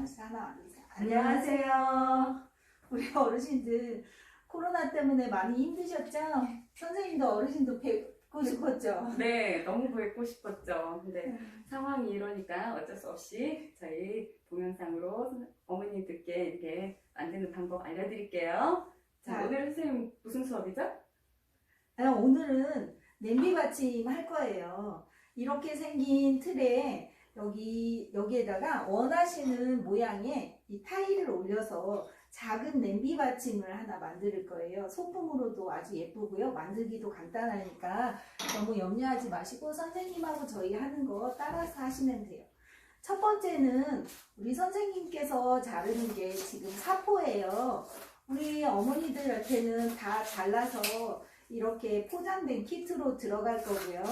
인사 하나 만들자. 안녕하세요. 우리 어르신들 코로나 때문에 많이 힘드셨죠? 선생님도 어르신도 뵙고 싶었죠? 네, 너무 뵙고 싶었죠. 근데 상황이 이러니까 어쩔 수 없이 저희 동영상으로 어머니들께 이렇게 만드는 방법 알려드릴게요. 자, 네. 오늘 선생님 무슨 수업이죠? 아, 오늘은 냄비 받침 할 거예요. 이렇게 생긴 틀에 여기 여기에다가 원하시는 모양의 이 타일을 올려서 작은 냄비 받침을 하나 만들 거예요. 소품으로도 아주 예쁘고요. 만들기도 간단하니까 너무 염려하지 마시고 선생님하고 저희 하는 거 따라서 하시면 돼요. 첫 번째는 우리 선생님께서 자르는 게 지금 사포예요. 우리 어머니들한테는 다 잘라서 이렇게 포장된 키트로 들어갈 거고요.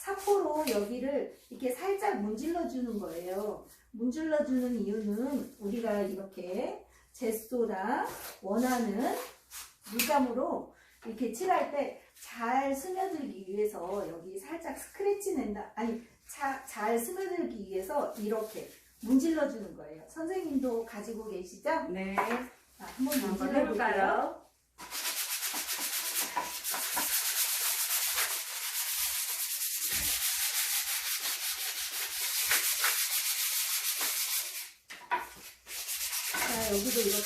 사포로 여기를 이렇게 살짝 문질러 주는 거예요. 문질러 주는 이유는 우리가 이렇게 제소랑 원하는 물감으로 이렇게 칠할 때 잘 스며들기 위해서 여기 살짝 스크래치 낸다. 아니, 자, 잘 스며들기 위해서 이렇게 문질러 주는 거예요. 선생님도 가지고 계시죠? 네, 자, 한번 문질러. 해볼까요? 자,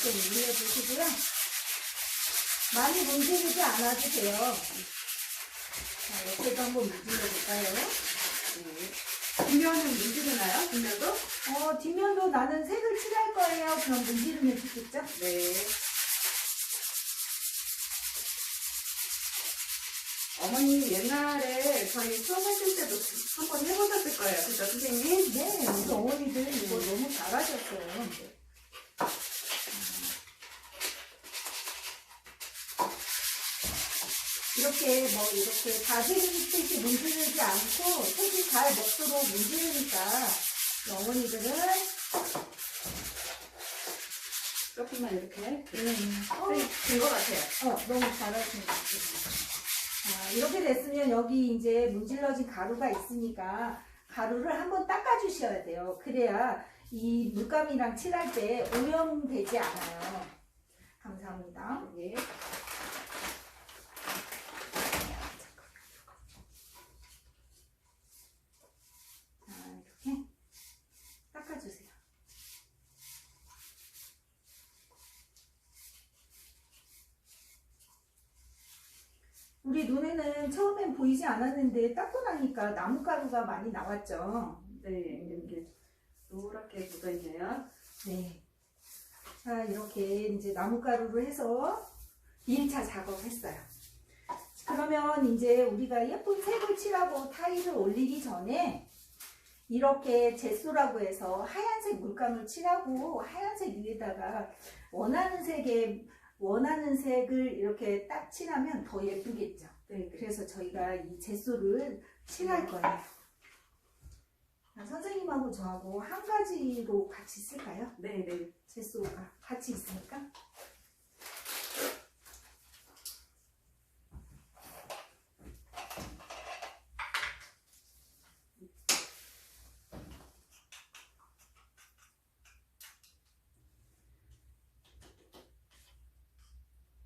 이렇게 문질러 주시고요. 많이 문지르지 않아도 돼요. 자, 옆에도 한번 문질러 볼까요? 네. 뒷면은 문지르나요? 뒷면도? 어, 뒷면도 나는 색을 칠할 거예요. 그럼 문지르면 좋겠죠? 네. 어머니 옛날에 저희 수업 하실 때도 한번 해보셨을 거예요. 그죠, 선생님? 네, 우리 어머니들 이거 너무 잘하셨어요. 이렇게 뭐 이렇게 다스리듯이 문지르지 않고 색이 잘 먹도록 문지르니까 어머니들은 조금만 이렇게. 음, 어, 된것 같아요. 어, 너무 잘하시는 것 같아요. 자, 이렇게 됐으면 여기 이제 문질러진 가루가 있으니까 가루를 한번 닦아주셔야 돼요. 그래야 이 물감이랑 칠할 때 오염되지 않아요. 감사합니다. 네. 자, 이렇게 닦아주세요. 우리 눈에는 처음엔 보이지 않았는데 닦고 나니까 나뭇가루가 많이 나왔죠. 네, 이렇게 노랗게 묻어 있네요. 네. 자, 이렇게 이제 나뭇가루를 해서 1차 작업했어요. 그러면 이제 우리가 예쁜 색을 칠하고 타일을 올리기 전에 이렇게 제소라고 해서 하얀색 물감을 칠하고 하얀색 위에다가 원하는 색의 원하는 색을 이렇게 딱 칠하면 더 예쁘겠죠. 네, 네. 그래서 저희가 이 제소를 칠할 거예요. 자, 선생님하고 저하고 한 가지로 같이 쓸까요? 네, 네. 제소가 같이 있으니까.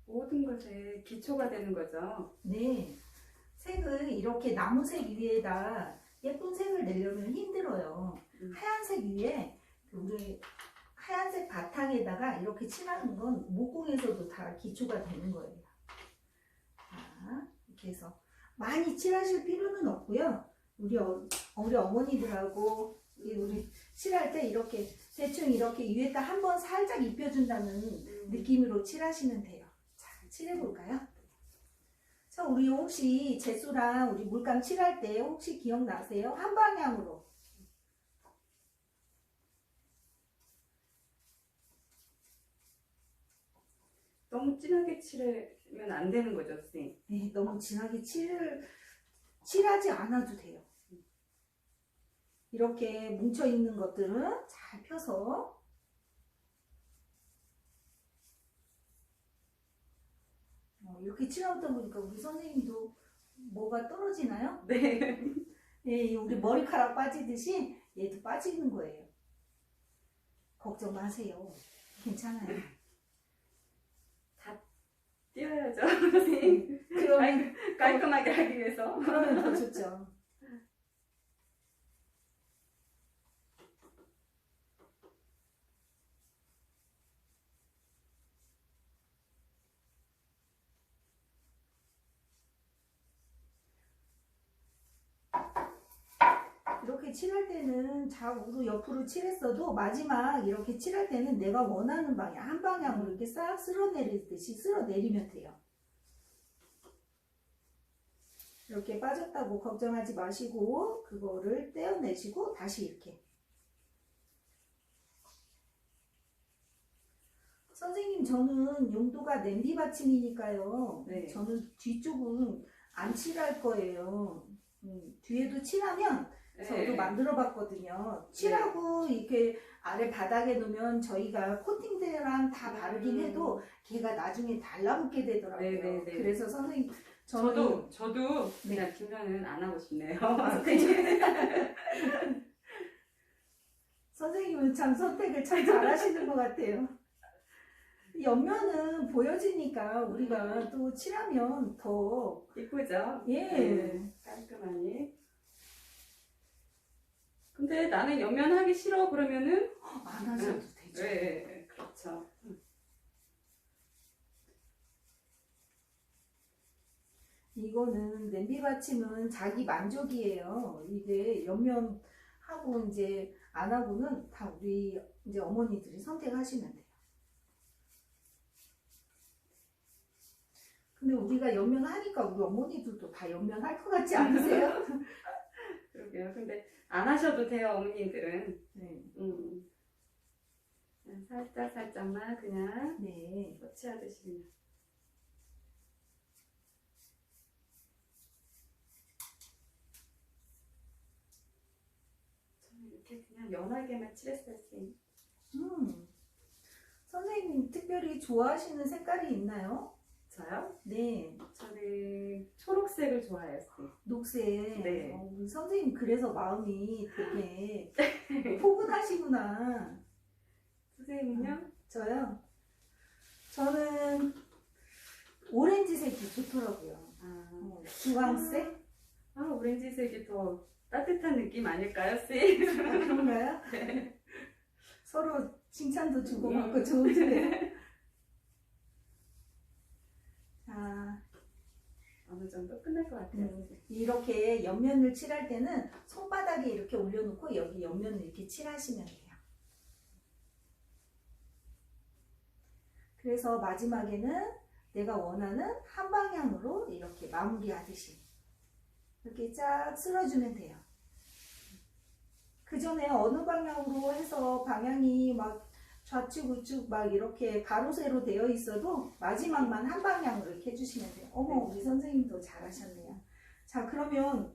모든 것에 기초가 되는 거죠. 네. 색을 이렇게 나무색 위에다 예쁜 색을 내려면 힘들어요. 음. 하얀색 위에 우리 하얀색 바탕에다가 이렇게 칠하는 건 모공에서도 다 기초가 되는 거예요. 자, 이렇게 해서 많이 칠하실 필요는 없고요. 우리 어, 우리 어머니들하고 우리, 우리 칠할 때 이렇게 대충 이렇게 위에다 한번 살짝 입혀준다는 느낌으로 칠하시면 돼요. 자, 칠해볼까요? 자, 우리 혹시 제수랑 우리 물감 칠할 때 혹시 기억나세요? 한 방향으로. 너무 진하게 칠하면 안 되는 거죠, 선생님. 네, 너무 진하게 칠, 칠하지 않아도 돼요. 이렇게 뭉쳐있는 것들은 잘 펴서 어, 이렇게 칠하다 보니까 우리 선생님도 뭐가 떨어지나요? 네. 예, 우리 머리카락 빠지듯이 얘도 빠지는 거예요. 걱정 마세요. 괜찮아요. 띄워야죠, 선생님. 그러면 깔- 깔끔하게 하기 위해서. 그러면 더 좋죠. 이렇게 칠할 때는 좌우로 옆으로 칠했어도 마지막 이렇게 칠할 때는 내가 원하는 방향 한 방향으로 이렇게 싹 쓸어내리듯이 쓸어내리면 돼요. 이렇게 빠졌다고 걱정하지 마시고 그거를 떼어내시고 다시 이렇게 선생님 저는 용도가 냄비 받침이니까요 네. 저는 뒤쪽은 안 칠할 거예요 음, 뒤에도 칠하면 저도 네. 만들어 봤거든요 칠하고 이렇게 아래 바닥에 놓으면 저희가 코팅제랑 다 바르긴 음. 해도 걔가 나중에 달라붙게 되더라고요 네, 네, 네. 그래서 선생님 저는 저도 저도 네. 그냥 뒷면은 안 하고 싶네요. 아? 선생님은 참 선택을 참 잘하시는 것 같아요. 옆면은 보여지니까 우리가 또 칠하면 더, 이쁘죠? 예. 네, 깔끔하니. 근데 나는 옆면 하기 싫어 그러면은 안 하셔도 되죠. 네, 네, 그렇죠. 이거는 냄비 받침은 자기 만족이에요. 이게 옆면 하고 이제 안 하고는 다 우리 이제 어머니들이 선택하시면 돼요. 근데 우리가 옆면 하니까 우리 어머니들도 다 옆면 할 것 같지 않으세요? 그러게요. 근데 안 하셔도 돼요, 어머님들은. 네. 음. 그냥 살짝 살짝만 그냥 네. 터치하듯이 그냥. 저는 이렇게 그냥 연하게만 칠했어요, 선생님. 음. 선생님 특별히 좋아하시는 색깔이 있나요? 저요? 네. 저는 초록색을 좋아해요, 선생님. 녹색. 네. 어, 선생님 그래서 마음이 되게 포근하시구나. 선생님은요? 저요? 저는 오렌지색이 좋더라고요. 아, 어, 주황색? 아, 오렌지색이 더 따뜻한 느낌 아닐까요, 선생님? 아, 그런가요? 네. 서로 칭찬도 주고받고 음. 좋은데요. 자, 어느 정도 끝날 것 같아요, 음. 이렇게 옆면을 칠할 때는 손바닥에 이렇게 올려놓고 여기 옆면을 이렇게 칠하시면 돼요. 그래서 마지막에는 내가 원하는 한 방향으로 이렇게 마무리하듯이 이렇게 쫙 쓸어주면 돼요. 그 전에 어느 방향으로 해서 방향이 막 좌측 우측 막 이렇게 가로 세로 되어 있어도 마지막만 한 방향으로 이렇게 해주시면 돼요. 어머 우리 선생님도 잘하셨네요. 자 그러면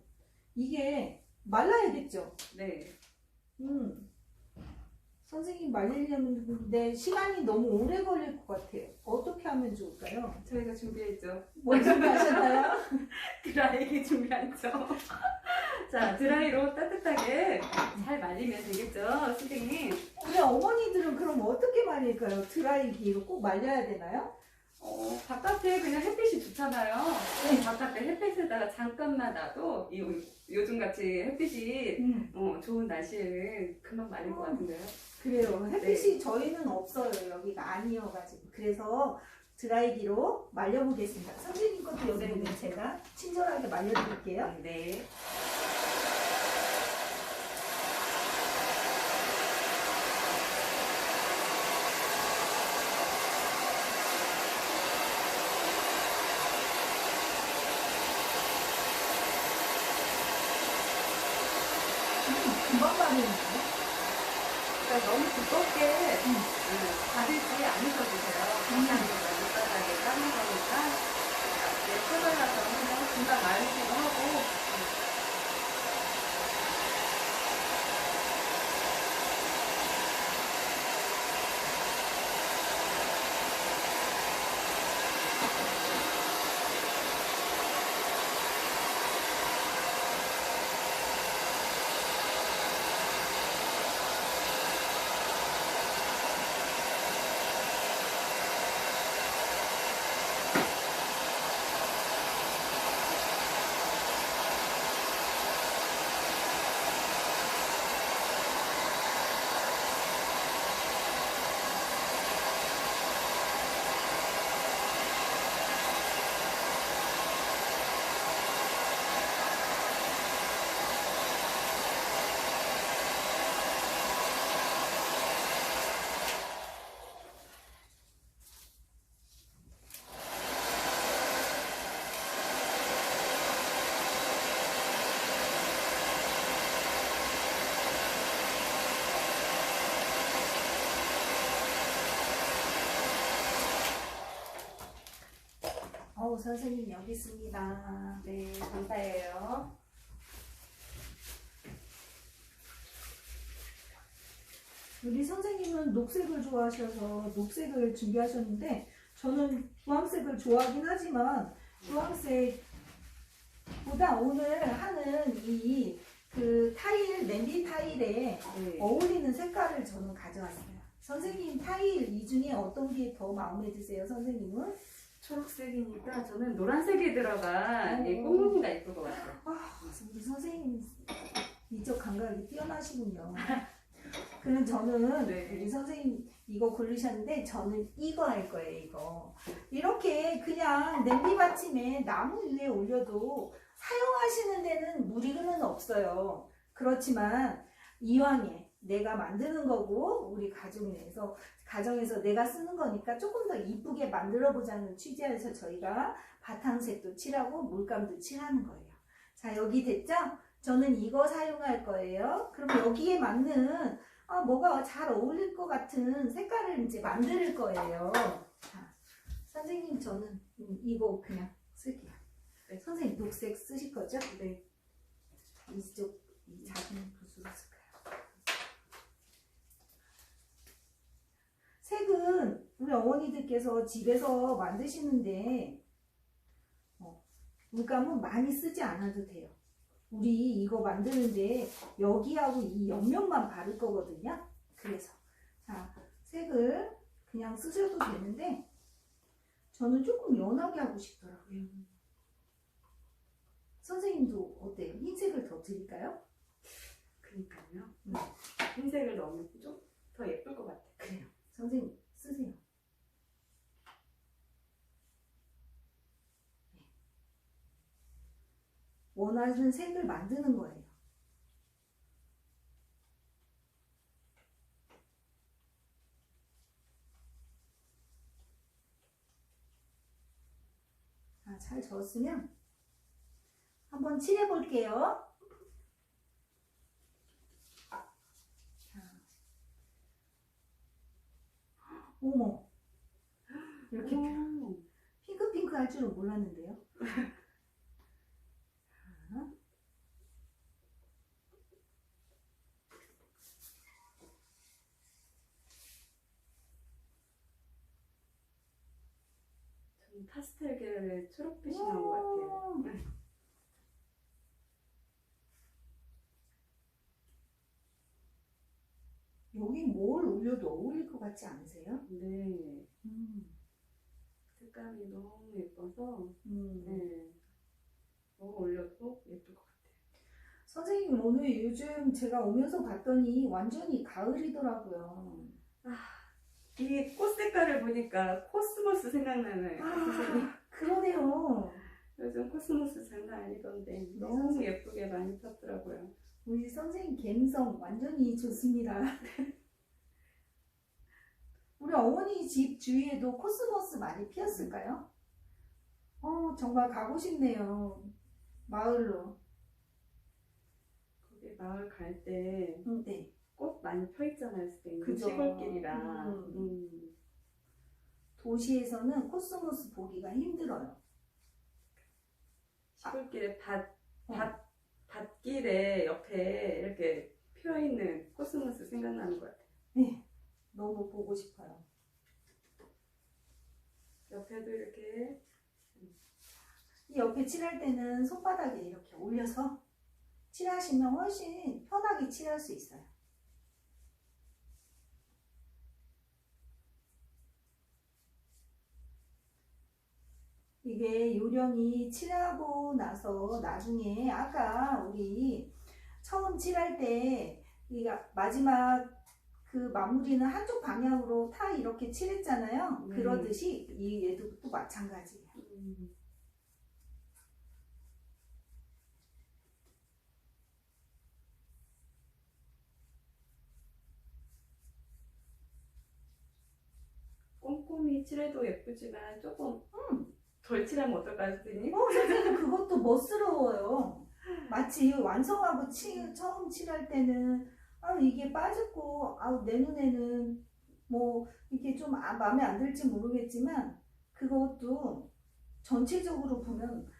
이게 말라야겠죠. 네. 음. 선생님 말리려면 근데 시간이 너무 오래 걸릴 것 같아요. 어떻게 하면 좋을까요? 저희가 준비했죠. 뭘 준비하셨나요? 드라이기 준비했죠. 자, 드라이로 따뜻하게 잘 말리면 되겠죠, 선생님? 우리 어머니들은 그럼 어떻게 말릴까요? 드라이기로 꼭 말려야 되나요? 어, 바깥에 그냥 햇빛이 좋잖아요. 바깥에 햇빛에다가 잠깐만 놔도 이, 요즘같이 햇빛이 음, 어, 좋은 날씨에는 금방 말릴 것 같은데요. 그래요. 햇빛이 저희는 없어요. 여기가 아니어가지고. 그래서 드라이기로 말려보겠습니다. 선생님 것도 여기 네. 있는 제가 친절하게 말려드릴게요. 네. 아우 선생님 여기 있습니다. 네, 감사해요. 우리 선생님은 녹색을 좋아하셔서 녹색을 준비하셨는데 저는 주황색을 좋아하긴 하지만 주황색보다 오늘 하는 이 그 타일 냄비 타일에 네. 어울리는 색깔을 저는 가져왔어요. 선생님 타일 이 중에 어떤 게 더 마음에 드세요, 선생님은? 초록색이니까 저는 노란색이 들어간 이 오. 꽁무니가 예쁠 것 같아요. 아, 우리 선생님 이쪽 감각이 뛰어나시군요. 그럼 저는 네. 우리 선생님 이거 고르셨는데 저는 이거 할 거예요, 이거. 이렇게 그냥 냄비 받침에 나무 위에 올려도 사용하시는 데는 무리는 없어요. 그렇지만 이왕에 내가 만드는 거고 우리 가정에서 가정에서 내가 쓰는 거니까 조금 더 이쁘게 만들어 보자는 취지에서 저희가 바탕색도 칠하고 물감도 칠하는 거예요. 자 여기 됐죠? 저는 이거 사용할 거예요. 그럼 여기에 맞는 아, 뭐가 잘 어울릴 것 같은 색깔을 이제 만들 거예요. 자, 선생님 저는 음, 이거 그냥 쓸게요. 네. 선생님 녹색 쓰실 거죠? 네. 이쪽 이 작은 붓으로 쓸까요? 색은 우리 어머니들께서 집에서 만드시는데 어, 물감은 많이 쓰지 않아도 돼요. 우리 이거 만드는데 여기하고 이 옆면만 바를 거거든요. 그래서 자 색을 그냥 쓰셔도 되는데 저는 조금 연하게 하고 싶더라고요. 선생님도 어때요? 흰색을 더 드릴까요? 그니까요. 음. 흰색을 넣으면 좀 더 예쁠 것 같아요. 그래요. 선생님 쓰세요. 네. 원하는 색을 만드는 거예요. 자, 잘 저었으면 한번 칠해 볼게요. 자. 어머. 이렇게 오, 핑크핑크 할 줄은 몰랐는데요. 자. 저는 파스텔 계열의 초록빛이 나온 것 같아요. 네. 여기 뭘 올려도 어울릴 것 같지 않으세요? 네. 음. 색감이 너무 예뻐서 음. 네. 뭐 올려도 예쁠 것 같아요. 선생님 오늘 요즘 제가 오면서 봤더니 완전히 가을이더라고요. 이꽃 색깔을 보니까 코스모스 생각나네요. 아, 그러네요. 요즘 코스모스 장난 아니던데 너무 예쁘게 많이 폈더라고요. 우리 선생님 감성 완전히 좋습니다. 우리 어머니 집 주위에도 코스모스 많이 피었을까요? 어, 정말 가고 싶네요. 마을로. 거기 마을 갈때꽃 음, 네. 많이 펴 있잖아요, 선생님. 그죠. 시골길이라. 음. 음. 도시에서는 코스모스 보기가 힘들어요. 시골길에 밭, 어. 밭, 밭길에 옆에 이렇게 피어 있는 코스모스 생각나는 것 같아요. 네. 너무 보고 싶어요. 옆에도 이렇게 이 옆에 칠할 때는 손바닥에 이렇게 올려서 칠하시면 훨씬 편하게 칠할 수 있어요. 이게 요령이 칠하고 나서 나중에 아까 우리 처음 칠할 때이 마지막 그 마무리는 한쪽 방향으로 타 이렇게 칠했잖아요. 네. 그러듯이 이 얘도 또 마찬가지예요. 음, 꼼꼼히 칠해도 예쁘지만 조금 음. 덜 칠하면 어떨까요, 선생님? 어, 선생님 그것도 멋스러워요. 마치 완성하고 치, 처음 칠할 때는 아 이게 빠졌고 아내 눈에는 뭐 이게 좀 아, 마음에 안 들지 모르겠지만 그것도 전체적으로 보면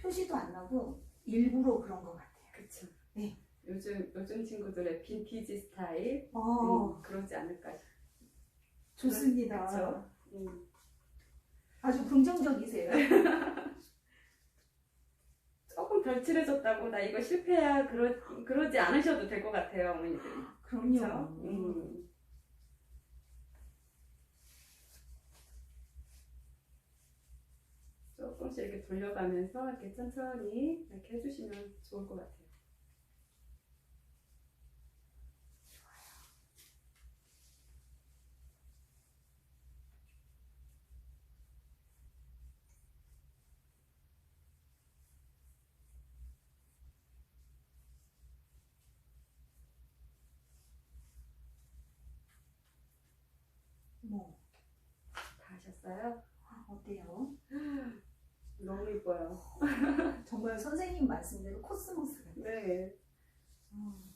표시도 안 나고 일부러 그런 것 같아요. 그쵸. 네. 요즘 요즘 친구들의 빈티지 스타일 어, 음, 그러지 않을까 싶- 좋습니다. 그쵸. 음. 아주 긍정적이세요. 조금 덜 칠해졌다고 나 이거 실패야 그러 그러지 않으셔도 될 것 같아요 어머니들이. 그럼요. 음. 조금씩 이렇게 돌려가면서 이렇게 천천히 이렇게 해주시면 좋을 것 같아요. 뭐 다 하셨어요? 어때요? 너무 이뻐요. 정말 선생님 말씀대로 코스모스 같아요. 네. 음.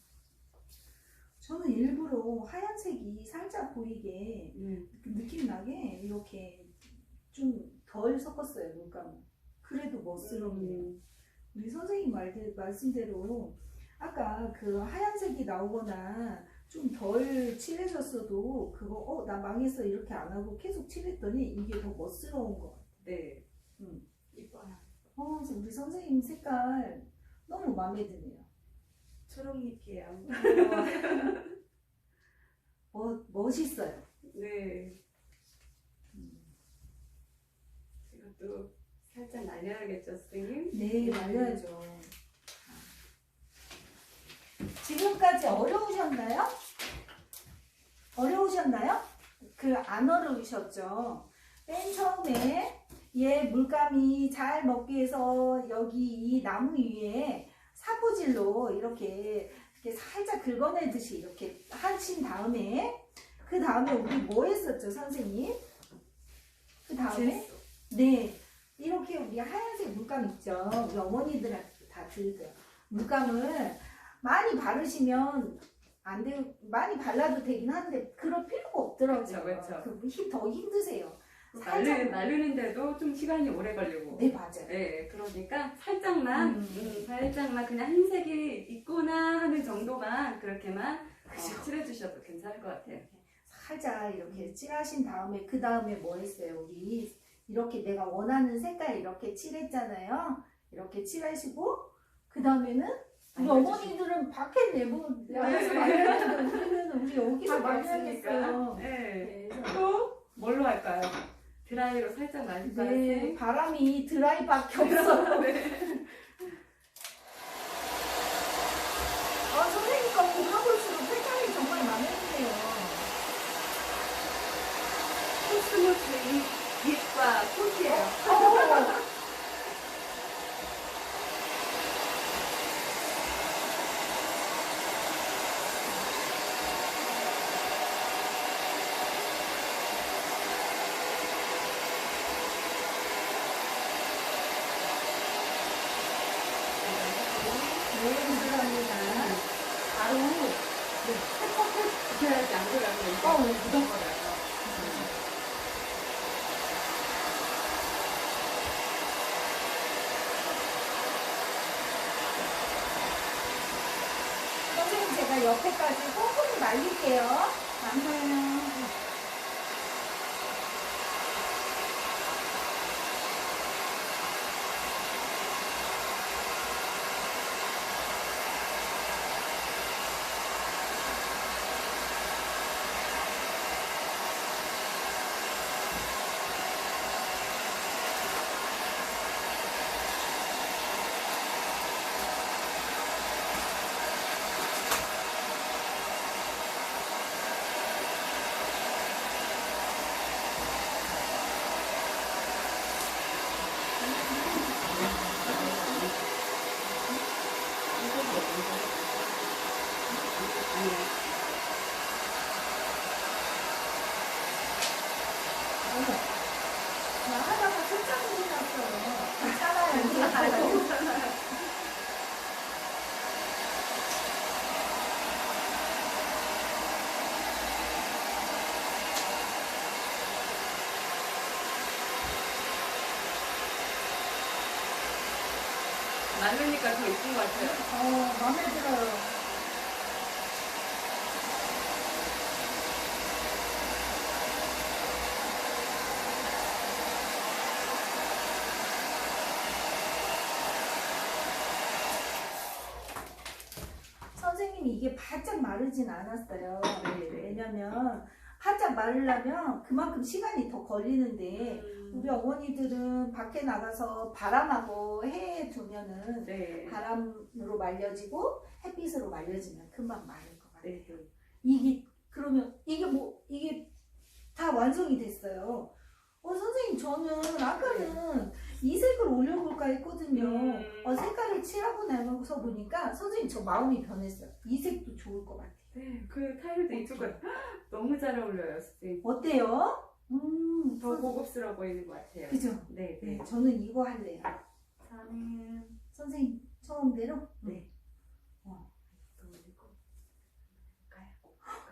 저는 일부러 하얀색이 살짝 보이게 음. 그 느낌 나게 이렇게 좀 덜 섞었어요 물감. 그래도 멋스럽네요. 음. 우리 선생님 말대, 말씀대로 아까 그 하얀색이 나오거나 좀 덜 칠해졌어도 그거 어 나 망했어 이렇게 안 하고 계속 칠했더니 이게 더 멋스러운 것 같아요. 네. 음. 이뻐요. 어, 우리 선생님 색깔 너무 마음에 드네요. 초록잎이에요. 어, 멋있어요. 네. 음. 이것도 살짝 날려야겠죠, 선생님? 네, 말려야죠. 지금까지 어려우셨나요? 어려우셨나요? 그 안 어려우셨죠? 맨 처음에 얘 물감이 잘 먹기 위해서 여기 이 나무 위에 사포질로 이렇게, 이렇게 살짝 긁어내듯이 이렇게 하신 다음에 그 다음에 우리 뭐 했었죠, 선생님? 그 다음에. 네, 이렇게 우리 하얀색 물감 있죠. 우리 어머니들한테 다 드려요. 물감을 많이 바르시면 안 돼, 많이 발라도 되긴 한데 그럴 필요가 없더라고요. 그쵸, 그쵸. 그 힘- 더 힘드세요. 살짝- 나르는 데도 좀 시간이 오래 걸리고. 네, 맞아요. 네, 그러니까 살짝만, 음. 음, 살짝만 그냥 흰색이 있구나 하는 정도만 그렇게만 어, 그죠. 칠해주셔도 괜찮을 것 같아요. 살짝 이렇게 칠하신 다음에 그 다음에 뭐 했어요? 우리 이렇게 내가 원하는 색깔 이렇게 칠했잖아요. 이렇게 칠하시고 그 다음에는 우리 어머니들은 밖에 내고 나가서 네. 말려야죠. 우리는 우리 여기서 말려야겠어요. 없으니까. 네. 네, 또 뭘로 할까요? 드라이로 살짝 말릴까요? 네, 바람이 드라이밖에 없어. 네. 아, 선생님 거 보면볼수록 색깔이 정말 마음에 드네요. 코스모스 잎, 잎과 꽃이에요. 어, 네, 감사합니다. 바로, 펄펄 붙여야지 안 그러면 이게 어, 묻어버려요. 옆에까지 꼼꼼히 말릴게요. 많으니까 더 이쁜 것 같아요. 어, 마음에 들어요. 선생님이 이게 바짝 마르진 않았어요. 네. 왜냐면 바짝 마르려면 그만큼 시간이 더 걸리는데 음, 우리 어머니들은 밖에 나가서 바람하고 해에 두면은 네. 바람으로 말려지고 햇빛으로 말려지면 금방 마를 것 같아요. 네. 네. 이게 그러면 이게 뭐 이게 다 완성이 됐어요. 어 선생님 저는 아까는 이 색을 올려볼까 했거든요. 음. 어 색깔을 칠하고 나서 보니까 선생님 저 마음이 변했어요. 이 색도 좋을 것 같아요. 네, 그 타일도 이쪽은 너무 잘 어울려요, 선생님. 어때요? 음, 더 고급스러워 보이는 것 같아요. 그죠? 네, 네, 네. 저는 이거 할래요. 저는 선생님 처음대로. 네. 어.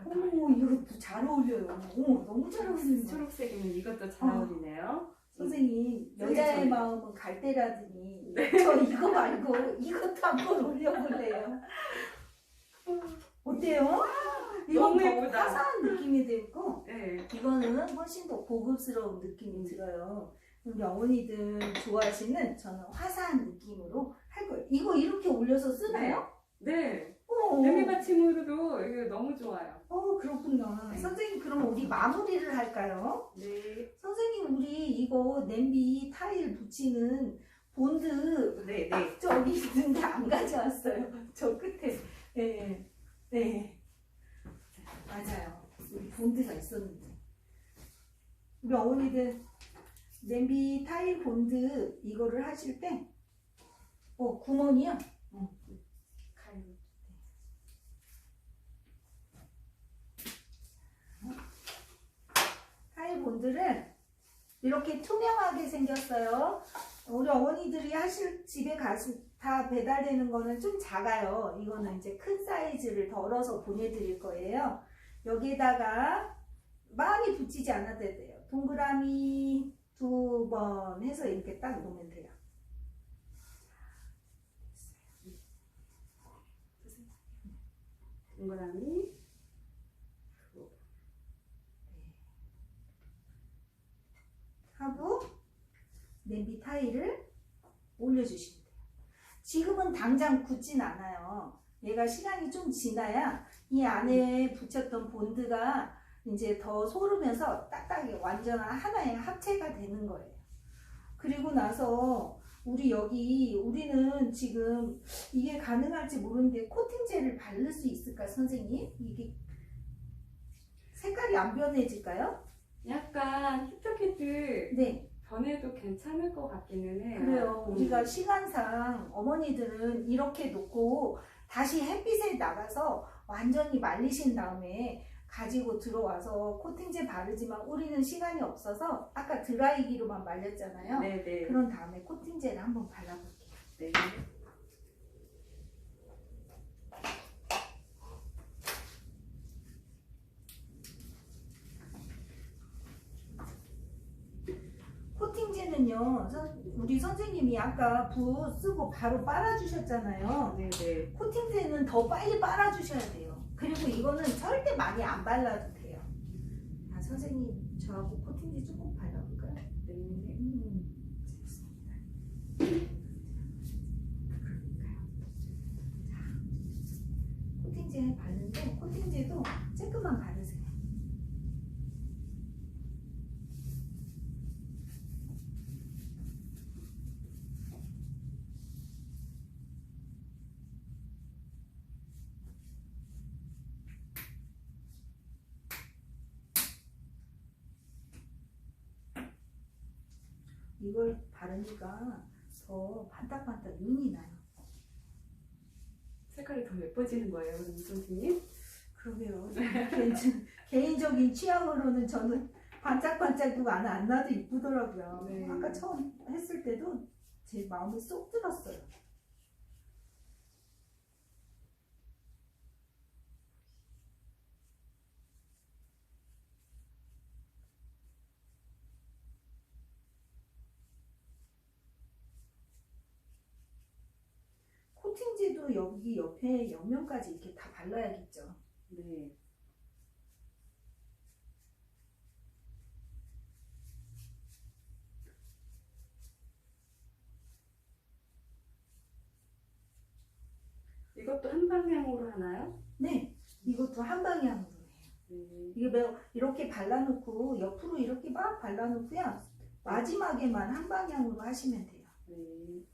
어머 이것도 잘 어울려요. 어머 너무 잘 어울리는 거. 초록색이면 이것도 잘 어. 어울리네요. 선생님 네, 여자의 마음은 갈대라더니 저 이거 말고 이것도 한번 올려볼래요. 어때요? 이건 너무 더 예쁘다. 화사한 느낌이 들고 네. 이거는 훨씬 더 고급스러운 느낌이 들어요. 우리 어머니들 좋아하시는 저는 화사한 느낌으로 할 거예요. 이거 이렇게 올려서 쓰나요? 네. 어, 냄비 받침으로도 이거 너무 좋아요. 어 그렇구나. 네. 선생님 그럼 우리 마무리를 할까요? 네. 선생님 우리 이거 냄비 타일 붙이는 본드 네, 네. 저기 있는데 안 가져왔어요. 저 끝에. 네, 네. 맞아요. 우리 본드가 있었는데. 우리 어머니들 냄비 타일 본드 이거를 하실 때, 어 구멍이요. 가요. 타일 본드를 이렇게 투명하게 생겼어요. 우리 어머니들이 하실 집에 가시 다 배달되는 거는 좀 작아요. 이거는 이제 큰 사이즈를 덜어서 보내드릴 거예요. 여기에다가 많이 붙이지 않아도 돼요. 동그라미 두 번 해서 이렇게 딱 놓으면 돼요. 동그라미. 하고 냄비 타일을 올려주시면 돼요. 지금은 당장 굳진 않아요. 얘가 시간이 좀 지나야 이 안에 붙였던 본드가 이제 더 소르면서 딱딱하게 완전한 하나의 합체가 되는 거예요. 그리고 나서 우리 여기 우리는 지금 이게 가능할지 모르는데 코팅제를 바를 수 있을까 선생님? 이게 색깔이 안 변해질까요? 약간 히터캐드 네. 변해도 괜찮을 것 같기는 해요. 그래요. 음. 우리가 시간상 어머니들은 이렇게 놓고 다시 햇빛에 나가서 완전히 말리신 다음에 가지고 들어와서 코팅제 바르지만 우리는 시간이 없어서 아까 드라이기로만 말렸잖아요. 네, 네. 그런 다음에 코팅제를 한번 발라볼게요. 네. 코팅제는요, 선- 우리 선생님이 아까 붓 쓰고 바로 빨아주셨잖아요. 네, 네. 코팅제는 더 빨리 빨아주셔야 돼요. 그리고 이거는 절대 많이 안 발라도 돼요. 아, 선생님, 저하고 코팅제 조금 발라볼까요? 네. 음, 좋습니다. 그러니까요. 자, 코팅제 바르는데 코팅제도 조금만 바르세요. 이걸 바르니까 더 반딱반딱 눈이 나요. 색깔이 더 예뻐지는 거예요, 그럼 선생님? 그러게요. 개인- 개인적인 취향으로는 저는 반짝반짝도 안, 안 나도 이쁘더라고요. 네. 아까 처음 했을 때도 제 마음에 쏙 들었어요. 코팅제도 여기 옆에 옆면까지 이렇게 다 발라야겠죠. 네. 이것도 한 방향으로 하나요? 네, 이것도 한 방향으로 해요. 네. 이게 뭐 이렇게 발라놓고 옆으로 이렇게 막 발라놓고요. 마지막에만 한 방향으로 하시면 돼요. 네.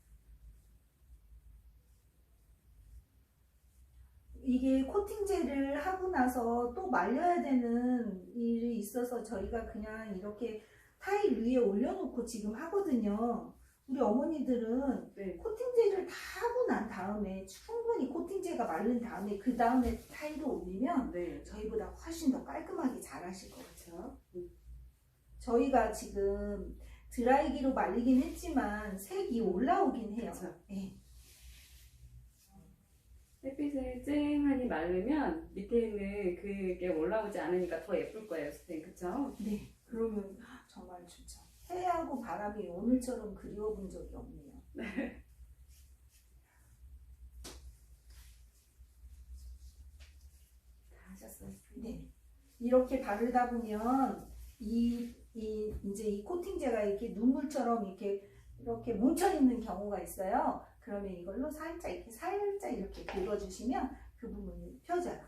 이게 코팅제를 하고 나서 또 말려야 되는 일이 있어서 저희가 그냥 이렇게 타일 위에 올려놓고 지금 하거든요. 우리 어머니들은 네. 코팅제를 다 하고 난 다음에 충분히 코팅제가 마른 다음에 그 다음에 타일을 올리면 네. 저희보다 훨씬 더 깔끔하게 잘 하실 거예요. 그렇죠. 음, 저희가 지금 드라이기로 말리긴 했지만 색이 올라오긴 해요. 그렇죠. 네. 햇빛에 쨍하니 마르면 밑에 있는 그게 올라오지 않으니까 더 예쁠 거예요, 선생님. 그쵸? 네. 그러면 정말 좋죠. 해하고 바람이 오늘처럼 그리워본 적이 없네요. 다 하셨어요. 네. 이렇게 바르다 보면 이, 이 이제 이 코팅제가 이렇게 눈물처럼 이렇게 이렇게 뭉쳐 있는 경우가 있어요. 그러면 이걸로 살짝 이렇게 살짝 이렇게 긁어주시면 그 부분이 펴져요.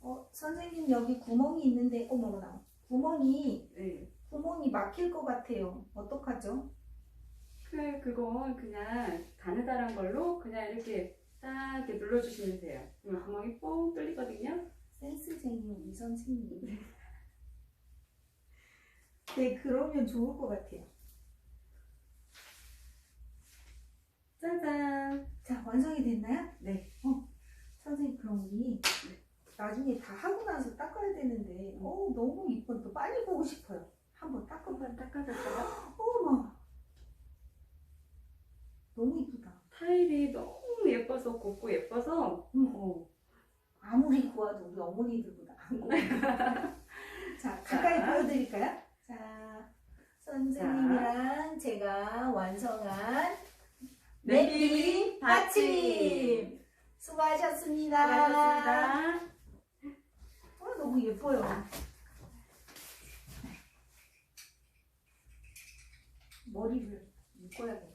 어, 선생님 여기 구멍이 있는데 어머나 구멍이 네. 구멍이 막힐 것 같아요. 어떡하죠? 그, 그건 그냥 가느다란 걸로 그냥 이렇게 딱 이렇게 눌러주시면 돼요. 그러면 구멍이 뻥 뚫리거든요. 센스쟁이 우리 선생님. 네, 그러면 좋을 것 같아요. 짜잔! 자, 완성이 됐나요? 네. 어, 선생님, 그럼 우리 나중에 다 하고 나서 닦아야 되는데, 어, 너무 이쁜, 또 빨리 보고 싶어요. 한번 닦아봐요. 닦아볼까요? 어머, 너무 이쁘다. 타일이 너무 예뻐서 곱고 예뻐서 음. 어, 아무리 구워도 우리 어머니들보다 안 구워. 자, 가까이 자. 보여드릴까요? 자, 선생님이랑 제가 완성한 맵비 받침! 수고하셨습니다. 수고하셨습니다. 어, 너무 예뻐요. 머리를 묶어야겠네.